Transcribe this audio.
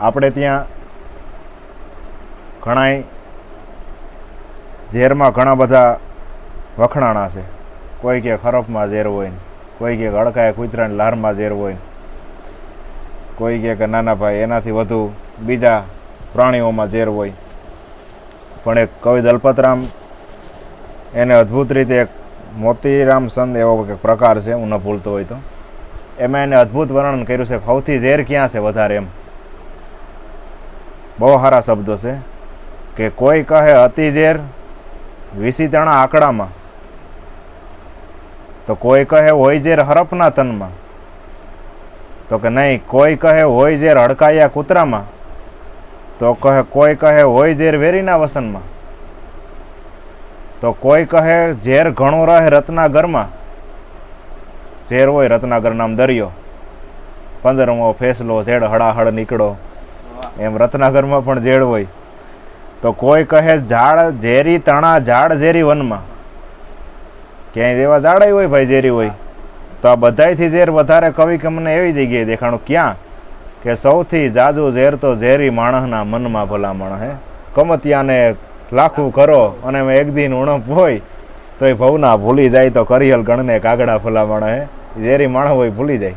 આપણે ત્યાં ઘણાય ઝેરમાં ઘણા બધા વખણાણા છે. કોઈ કે ખરફમાં ઝેર હોય ને, કોઈ કે અડકાએ કૂતરાની લારમાં ઝેર હોય ને, કોઈ કહે કે નાના ભાઈ એનાથી વધુ બીજા પ્રાણીઓમાં ઝેર હોય. પણ એક કવિ દલપતરામ એને અદ્ભુત રીતે એક મોતીરામ સંત એવો એક પ્રકાર છે, હું ન ભૂલતો હોય તો. એમાં એને અદ્ભુત વર્ણન કર્યું છે કે સૌથી ઝેર ક્યાં છે વધારે એમ? બહુ સારા શબ્દો છે કે કોઈ કહે અતિ ઝેર વિસીતણા આંકડામાં, તો કોઈ કહે હોય ઝેર હરપના તનમાં તો કે નહીં, કોઈ કહે હોય ઝેર હડકાયા કૂતરામાં, તો કહે કોઈ કહે હોય ઝેર વેરીના વસનમાં, તો કોઈ કહે ઝેર ઘણું રહે રત્નાગરમાં, ઝેર હોય રત્નાગર નામ દરિયો, પંદરમો ફેસલો, ઝેડ હડાહડ નીકળો એમ રત્નાગરમાં પણ ઝેડ હોય. તો કોઈ કહે ઝાડ ઝેરી તણા ઝાડ ઝેરી વનમાં. ક્યાંય એવા ઝાડ હોય ભાઈ ઝેરી હોય. તો આ બધાયથી ઝેર વધારે કવિ કે મને એવી જગ્યાએ દેખાણું ક્યાં? કે સૌથી જાજુ ઝેર તો ઝેરી માણસના મનમાં ભલામણ હે. કમતિયાને લાખું કરો અને એક દિન ઉણપ હોય, તો એ ભવના ભૂલી જાય તો કરિયલ ગણને કાગડા ભલામણ હે. ઝેરી માણસ હોય ભૂલી જાય.